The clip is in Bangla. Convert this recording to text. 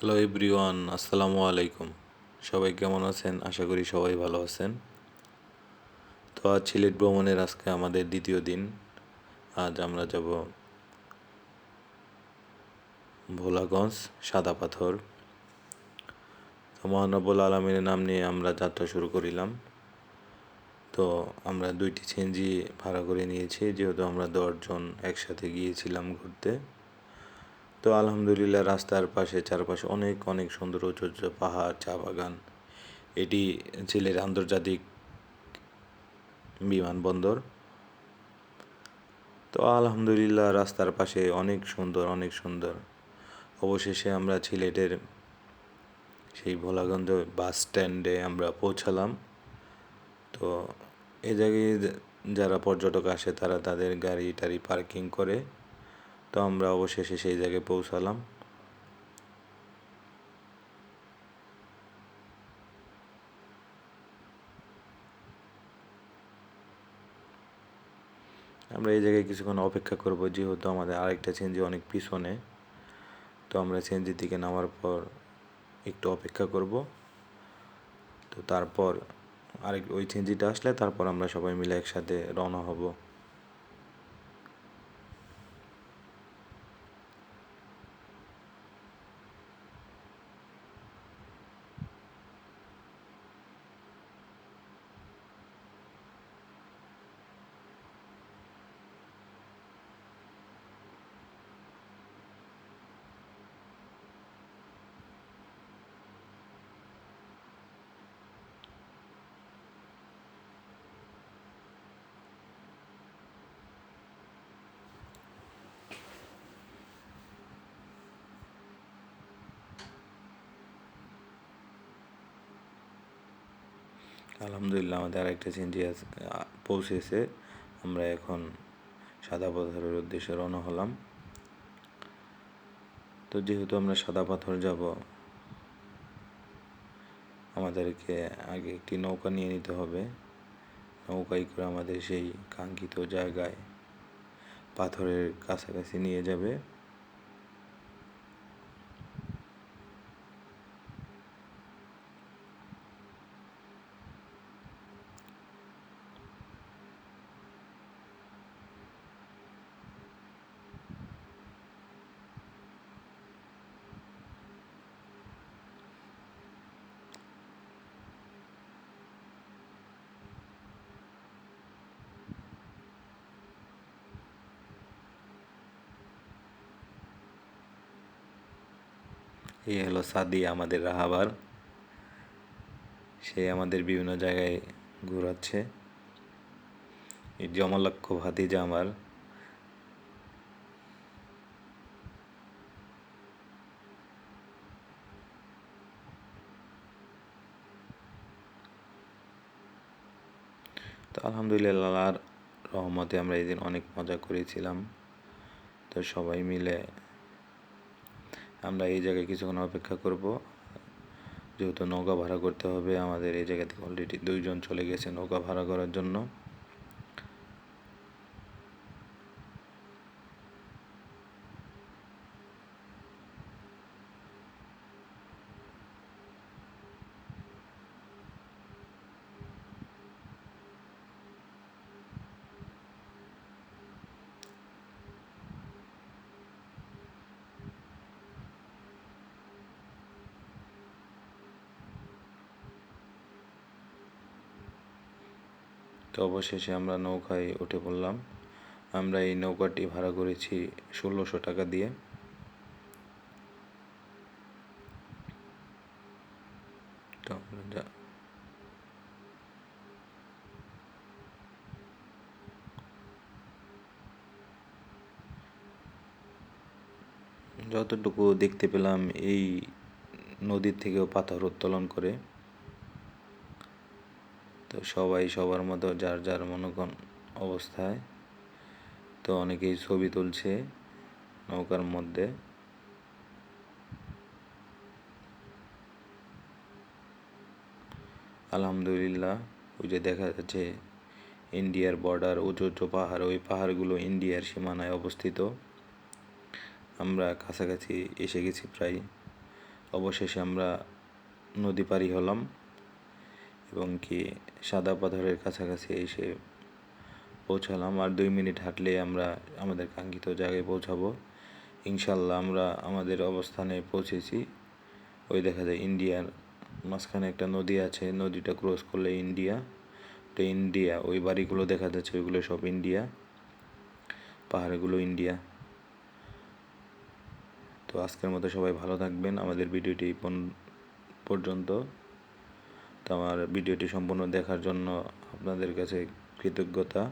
হ্যালো এভরিওয়ান, আসসালামু আলাইকুম। সবাই কেমন আছেন? আশা করি সবাই ভালো আছেন। তো আজ সিলেট ভ্রমণের আজকে আমাদের দ্বিতীয় দিন। আজ আমরা যাব ভোলাগঞ্জ, সাদা পাথর। তো মহানবুল আলমীর নাম নিয়ে আমরা যাত্রা শুরু করিলাম। তো আমরা দুইটি চেঞ্জি ভাড়া করে নিয়েছি, যেহেতু আমরা দশজন একসাথে গিয়েছিলাম ঘুরতে। তো আলহামদুলিল্লাহ রাস্তার পাশে চারপাশে অনেক অনেক সুন্দর উঁচু উঁচু পাহাড়, চা বাগান। এটি সিলেট আন্তর্জাতিক বিমানবন্দর। তো আলহামদুলিল্লাহ রাস্তার পাশে অনেক সুন্দর অনেক সুন্দর। অবশেষে আমরা সিলেটের সেই ভোলাগঞ্জ বাস স্ট্যান্ডে আমরা পৌঁছালাম। তো এ জায়গায় যারা পর্যটক আসে তারা তাদের গাড়ি টাড়ি পার্কিং করে তো আমরা অবশেষে সেই জায়গায় পৌঁছালাম। আমরা এই জায়গায় কিছুক্ষণ অপেক্ষা করব, যেহেতু আমাদের আরেকটা চেঞ্জি অনেক পিছনে। তো আমরা চেঞ্জির দিকে নামার পর একটু অপেক্ষা করব। তো তারপর আরেক, ওই চেঞ্জিটা আসলে তারপর আমরা সবাই মিলে একসাথে রওনা হব। আলহামদুলিল্লাহ আমাদের আরেকটা আছে পৌঁছেছে। আমরা এখন সাদা পাথরের উদ্দেশ্যে রওনা হলাম। তো যেহেতু আমরা সাদা পাথর যাব, আমাদেরকে আগে একটি নৌকা নিয়ে নিতে হবে। নৌকায় করে আমাদের সেই কাঙ্ক্ষিত জায়গায় পাথরের কাছাকাছি নিয়ে যাবে। এই হলো সাদি আমাদের রাহাবার সে আমাদের বিভিন্ন জায়গায় ঘোরাচ্ছে। এই জমলক্ষ ভাতিজা আমার। তো আলহামদুলিল্লাহ রহমতে আমরা এই দিন অনেক মজা করেছিলাম। তো সবাই মিলে আমরা এই জায়গায় কিছুক্ষণ অপেক্ষা করব। যেহেতু নৌকা ভাড়া করতে হবে, আমাদের এই জায়গা থেকে অলরেডি দুইজন চলে গেছে নৌকা ভাড়া করার জন্য। তো অবশেষে আমরা নৌকায় উঠে পড়লাম। আমরা এই নৌকাটি ভাড়া করেছি ষোলোশো টাকা দিয়ে। যতটুকু দেখতে পেলাম এই নদীর থেকেও পাথর উত্তোলন করে। সবাই সবার মতো, যার যার মনোগণ অবস্থায়, তো অনেকেই ছবি তুলছে নৌকার মধ্যে। আলহামদুলিল্লাহ, ওই যে দেখা যাচ্ছে ইন্ডিয়ার বর্ডার, উঁচু উঁচু পাহাড়, ওই পাহাড়গুলো ইন্ডিয়ার সীমানায় অবস্থিত। আমরা কাছাকাছি এসে গেছি প্রায়। অবশেষে আমরা নদী পাড়ি হলাম। এবং কি সাদা পাথরের কাছাকাছি এসে পৌঁছালাম। আর দুই মিনিট হাঁটলে আমরা আমাদের কাঙ্ক্ষিত জায়গায় পৌঁছাবো। ইনশাল্লাহ আমরা আমাদের অবস্থানে পৌঁছেছি। ওই দেখা যায় ইন্ডিয়ার মাঝখানে একটা নদী আছে, নদীটা ক্রস করলে ইন্ডিয়া। তো ইন্ডিয়া, ওই বাড়িগুলো দেখা যাচ্ছে, ওইগুলো সব ইন্ডিয়া। পাহাড়গুলো ইন্ডিয়া। তো আজকের মতো সবাই ভালো থাকবেন। আমাদের ভিডিওটি পর্যন্ত। তো আমার ভিডিওটি সম্পূর্ণ দেখার জন্য আপনাদের কাছে কৃতজ্ঞতা।